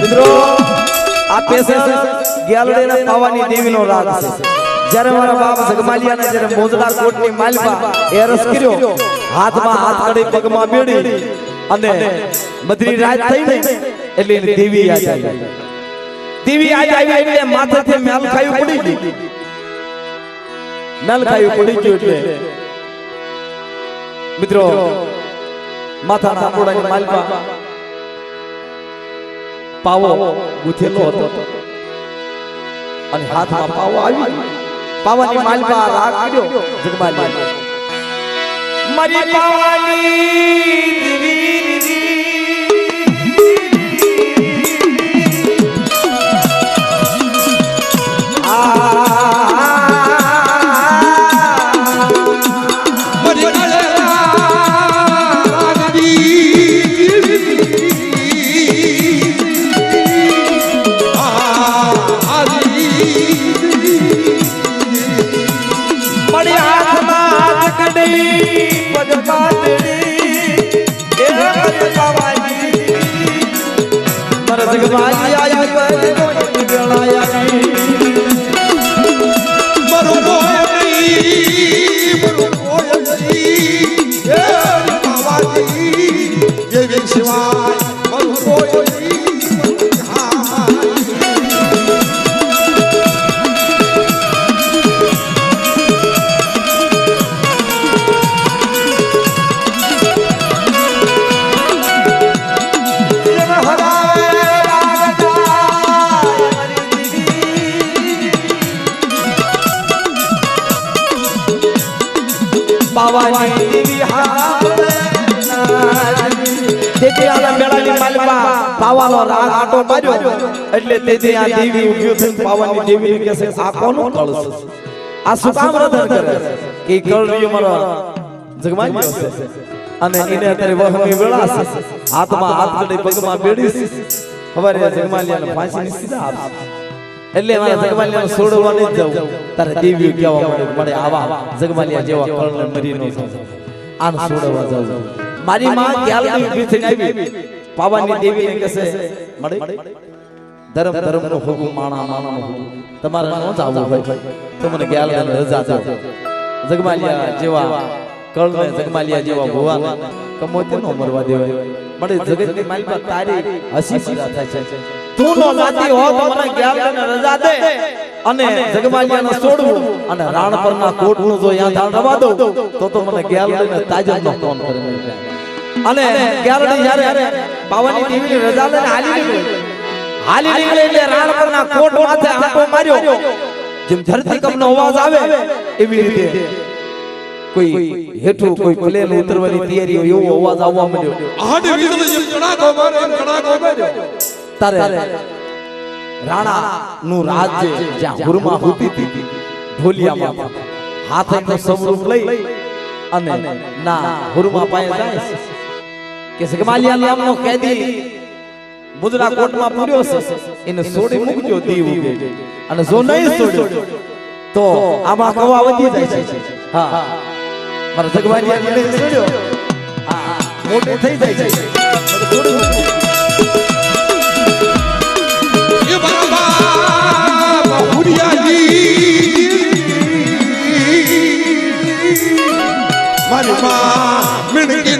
મિત્રો હાથમાં હાથ કડી પગમાં બેડી અને બદરી રાત એટલે એની દેવી યાદ આવી. દેવી યાદ આવી એટલે પડી ગયું. મિત્રો માથાના આંગોડાની માલપા? પાવો ગુથેલો હતો. અને હાથમાં પાવો આવી પાવાની માલપા રાગ કર્યો જગમાલ મારી પાવાની તેથી મેળાની માલમાં પાવાનો રાગ આટો માર્યો. એટલે તેથી આ દેવી ઊભી થઈ પાવાની દેવી કહે છે, આ કોનું કળશ આ શું કામ રધન કરે કે કળ કળરીયો મારો જગમાન્યો છે. અને એને અત્યારે વહમી વેળા છે. હાથમાં હાથ કડી પગમાં બેડી છે. હવારે જગમાલિયાને ફાંસી સીધા આપશે એટલે મારા જગમાલિયાને છોડવા નહીં જવું તારે દેવી કહેવા મળે મળે આવા જગમાલિયા જેવા કળને મરી નો આને છોડવા જવું મારી માં ગ્યાલની ઊભી થઈને આવી પાવાની દેવીને કહેશે મળે. ધર્મ ધર્મ નો હોગું માણા માણા નો હોગું. તમારે ન જાવું હોય. તો મને ગ્યાલને રજા દો. જગમાલિયા જેવા કળને જગમાલિયા જેવા ભુવાને કમોતે નો મરવા દેવાય. મળે જગતની માલિકા તારી હસી મજા થાય છે. તું નો જાતી હો તો મને ગ્યાલને રજા દે. અને જગમાલિયાને છોડવું અને રાણ પરના કોટનું જો યાં ધાણ રવા દઉં તો તો મને ગ્યાલને તાજબનો ફોન કરી અને ગ્યાલડી જ્યારે પાવાની દેવીની રજા લઈને હાલી નીકળી. હાલી નીકળે એટલે રાણ પરના કોટ માથે આંટો માર્યો. જેમ ધરતીકંપ નો અવાજ આવે એવી રીતે કોઈ હેઠું કોઈ પ્લેન ઉતરવાની તૈયારી હોય એવો અવાજ આવવા માંડ્યો. આડે વીજળી જેમ કડાકો મારે એમ કડાકો માર્યો. તારે રાણા નું રાજ્ય જ્યાં હુરમા હોતી હતી. ઢોલિયામાં હાથે તો સ્વરૂપ લઈ અને ના હુરમા પાસે જાય. કે સગમાલિયા નામનો કેદી મુદ્રા કોટમાં પૂર્યો છે. એને છોડી મૂકજો દીવ ઉગે અને જો નહીં છોડ્યો તો આમાં કવા વધી જાય છે. હા. મારા સગમાલિયા ને છોડ્યો હા. મોટો થઈ જાય છે. છોડી મૂકજો. એ બાબા બહુરિયાજી. મારી માં મીણકીના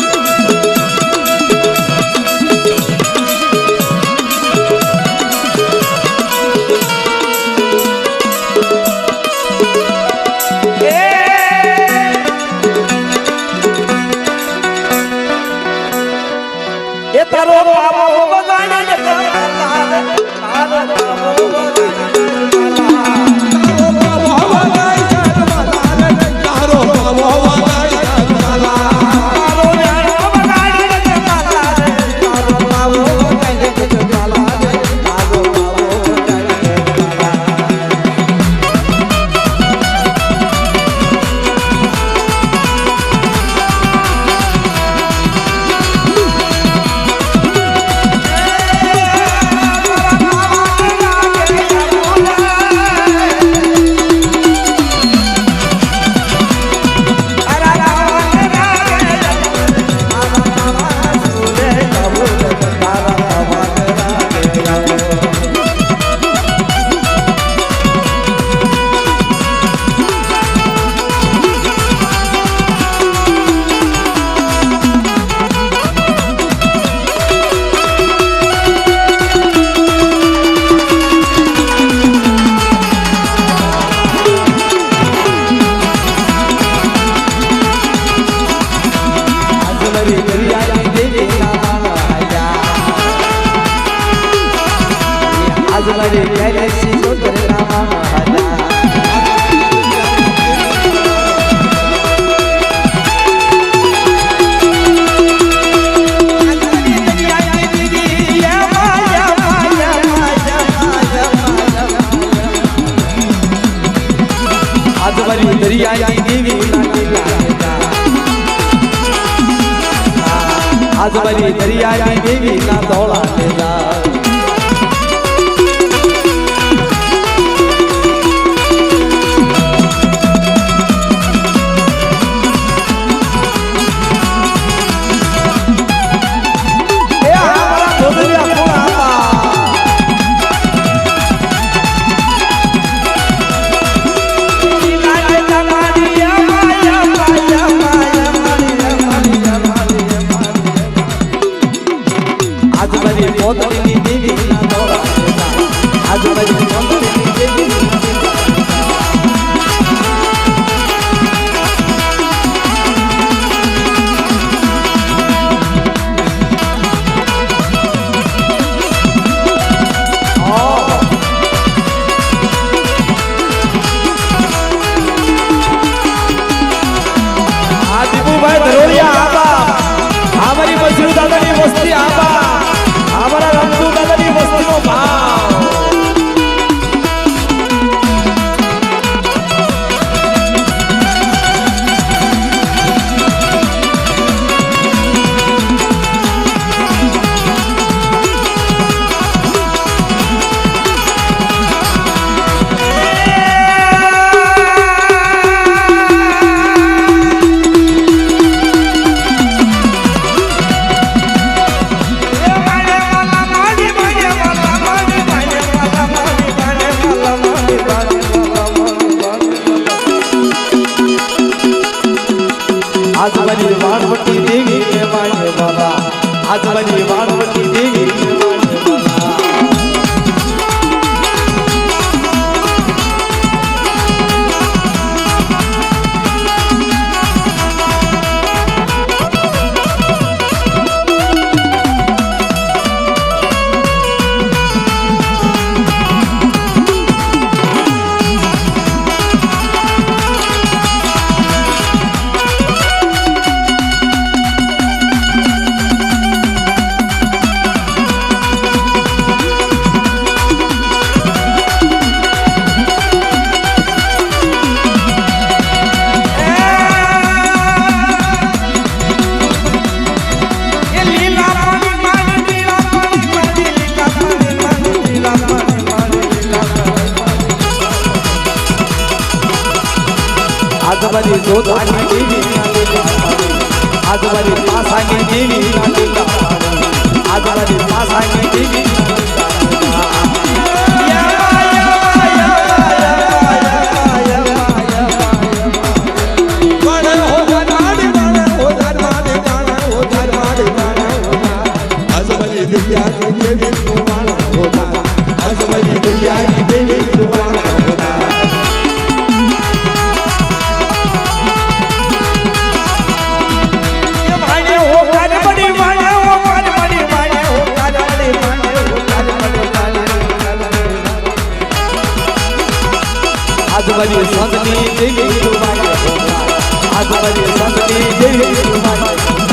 અમારી ગેલેક્સી ગોતરામાં હતા આજુબાજુ દરિયાની દેવી આજુબાજુ દરિયાની દેવી ના તો Ponte 拜你吧？妈 આજુબાજુ જોતાની દેવી આજુબાજુ પાસાની દેવી આજુબાજુ પાસાની દેવી આજુબાજુ સંતની દેવી તું માને હો આજુબાજુ સંતની દેવી તું